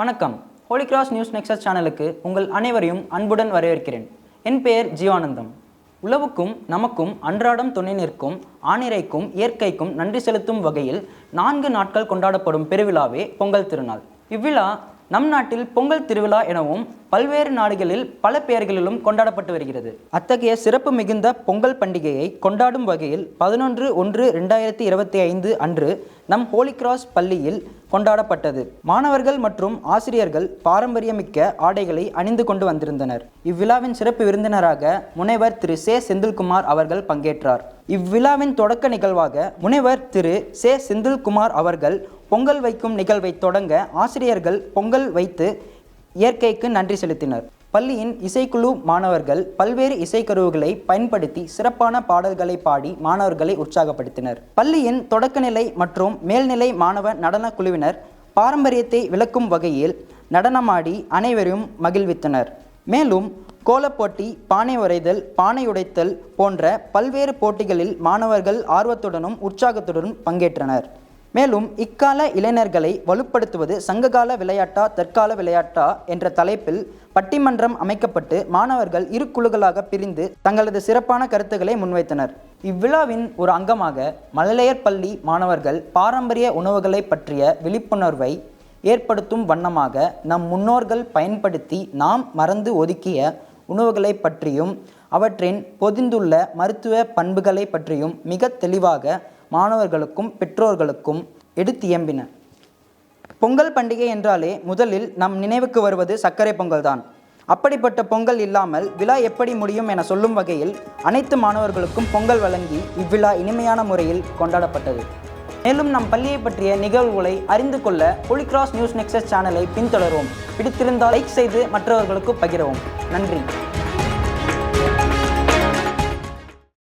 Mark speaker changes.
Speaker 1: வணக்கம். Holi cross news nexus சேனலுக்கு உங்கள் அனைவரையும் அன்புடன் வரவேற்கிறேன். என் பெயர் ஜீவானந்தம். உழவுக்கும் நமக்கும் அன்றாடம் துணை நிற்கும் ஆனிரைக்கும் இயற்கைக்கும் நன்றி செலுத்தும் வகையில் நான்கு நாட்கள் கொண்டாடப்படும் பெருவிழாவே பொங்கல் திருநாள். இவ்விழா நம் நாட்டில் பொங்கல் திருவிழா எனவும் பல்வேறு நாடுகளில் பல பெயர்களிலும் கொண்டாடப்பட்டு வருகிறது. அத்தகைய சிறப்பு மிகுந்த பொங்கல் பண்டிகையை கொண்டாடும் வகையில் பதினொன்று ஒன்று ரெண்டாயிரத்தி இருபத்தி ஐந்து அன்று நம் ஹோலி கிராஸ் பள்ளியில் கொண்டாடப்பட்டது. மாணவர்கள் மற்றும் ஆசிரியர்கள் பாரம்பரியமிக்க ஆடைகளை அணிந்து கொண்டு வந்திருந்தனர். இவ்விழாவின் சிறப்பு விருந்தினராக முனைவர் திரு சே. செந்தில்குமார் அவர்கள் பங்கேற்றார். இவ்விழாவின் தொடக்க நிகழ்வாக முனைவர் திரு சே. செந்தில்குமார் அவர்கள் பொங்கல் வைக்கும் நிகழ்வை தொடங்க ஆசிரியர்கள் பொங்கல் வைத்து இயற்கைக்கு நன்றி செலுத்தினர். பள்ளியின் இசைக்குழு மாணவர்கள் பல்வேறு இசைக்கருவுகளை பயன்படுத்தி சிறப்பான பாடல்களை பாடி மாணவர்களை உற்சாகப்படுத்தினர். பள்ளியின் தொடக்கநிலை மற்றும் மேல்நிலை மாணவ நடன குழுவினர் பாரம்பரியத்தை விளக்கும் வகையில் நடனமாடி அனைவரையும் மகிழ்வித்தனர். மேலும் கோலப்போட்டி பானை உரைதல் பானை உடைத்தல் போன்ற பல்வேறு போட்டிகளில் மாணவர்கள் ஆர்வத்துடனும் உற்சாகத்துடனும் பங்கேற்றனர். மேலும் இக்கால இளைஞர்களை வலுப்படுத்துவது சங்ககால விளையாட்டா தற்கால விளையாட்டா என்ற தலைப்பில் பட்டிமன்றம் அமைக்கப்பட்டு மாணவர்கள் இரு குழுக்களாக பிரிந்து தங்களது சிறப்பான கருத்துக்களை முன்வைத்தனர். இவ்விழாவின் ஒரு அங்கமாக மழலையர் பள்ளி மாணவர்கள் பாரம்பரிய உணவுகளை பற்றிய விழிப்புணர்வை ஏற்படுத்தும் வண்ணமாக நம் முன்னோர்கள் பயன்படுத்தி நாம் மறந்து ஒதுக்கிய உணவுகளை பற்றியும் அவற்றின் பொதிந்துள்ள மருத்துவ பண்புகளை பற்றியும் மிக தெளிவாக மாணவர்களுக்கும் பெற்றோர்களுக்கும் எடுத்தியம்பின பொங்கல் பண்டிகை என்றாலே முதலில் நம் நினைவுக்கு வருவது சர்க்கரை பொங்கல் தான். அப்படிப்பட்ட பொங்கல் இல்லாமல் விழா எப்படி முடியும் என சொல்லும் வகையில் அனைத்து மாணவர்களுக்கும் பொங்கல் வழங்கி இவ்விழா இனிமையான முறையில் கொண்டாடப்பட்டது. மேலும் நம் பள்ளியை பற்றிய நிகழ்வுகளை அறிந்து கொள்ள ஹோலிகிராஸ் நியூஸ் நெக்ஸஸ் சேனலை பின்தொடரும் பிடித்திருந்தால் லைக் செய்து மற்றவர்களுக்கு பகிரவும். நன்றி.